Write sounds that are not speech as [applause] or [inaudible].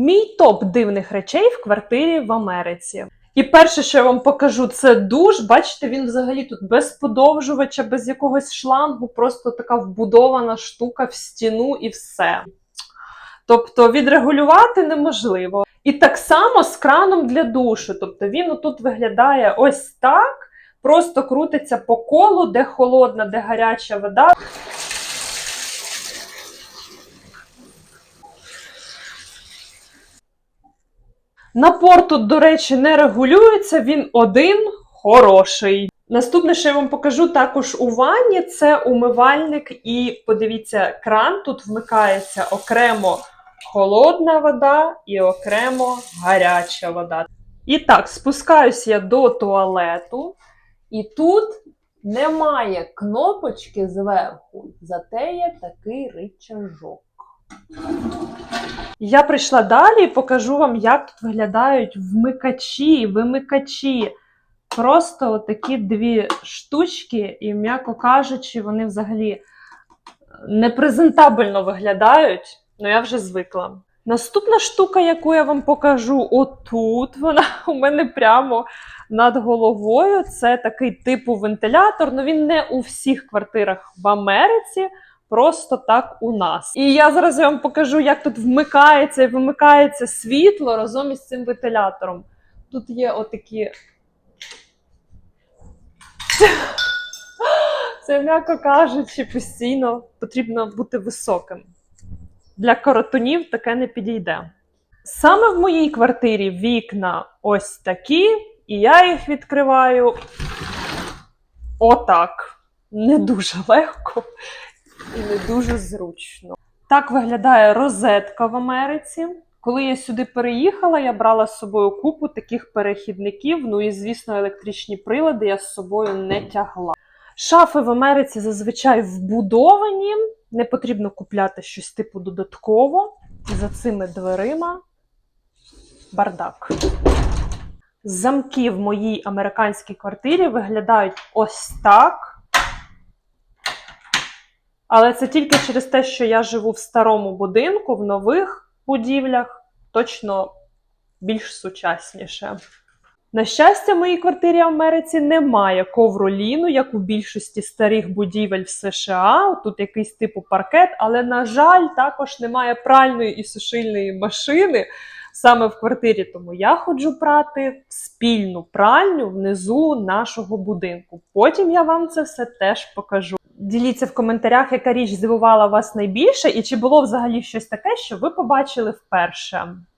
Мій топ дивних речей в квартирі в Америці. І перше, що я вам покажу, це душ. Бачите, він взагалі тут без подовжувача, без якогось шлангу, просто така вбудована штука в стіну і все. Тобто відрегулювати неможливо. І так само з краном для душу. Тобто він отут виглядає ось так, просто крутиться по колу, де холодна, де гаряча вода. Напор тут, до речі, не регулюється, він один хороший. Наступне, що я вам покажу також у ванні, це умивальник. І подивіться, кран тут вмикається окремо холодна вода і окремо гаряча вода. І так, спускаюсь я до туалету, і тут немає кнопочки зверху, зате є такий рычажок. Я прийшла далі і покажу вам, як тут виглядають вмикачі, вимикачі. Просто такі дві штучки, і, м'яко кажучи, вони взагалі непрезентабельно виглядають, але я вже звикла. Наступна штука, яку я вам покажу, отут вона [laughs] у мене прямо над головою. Це такий типу вентилятор. Ну він не у всіх квартирах в Америці, просто так у нас. І я зараз вам покажу, як тут вмикається і вимикається світло разом із цим вентилятором. Тут є отакі. [laughs] Це, м'яко кажучи, постійно потрібно бути високим. Для коротунів таке не підійде. Саме в моїй квартирі вікна ось такі, і я їх відкриваю отак. Не дуже легко і не дуже зручно. Так виглядає розетка в Америці. Коли я сюди переїхала, я брала з собою купу таких перехідників. Ну і, звісно, електричні прилади я з собою не тягла. Шафи в Америці зазвичай вбудовані, не потрібно купляти щось типу додатково. За цими дверима бардак. Замки в моїй американській квартирі виглядають ось так. Але це тільки через те, що я живу в старому будинку, в нових будівлях точно більш сучасніше. На щастя, в моїй квартирі в Америці немає ковроліну, як у більшості старих будівель в США. Тут якийсь типу паркет, але, на жаль, також немає пральної і сушильної машини саме в квартирі. Тому я ходжу прати в спільну пральню внизу нашого будинку. Потім я вам це все теж покажу. Діліться в коментарях, яка річ здивувала вас найбільше, і чи було взагалі щось таке, що ви побачили вперше.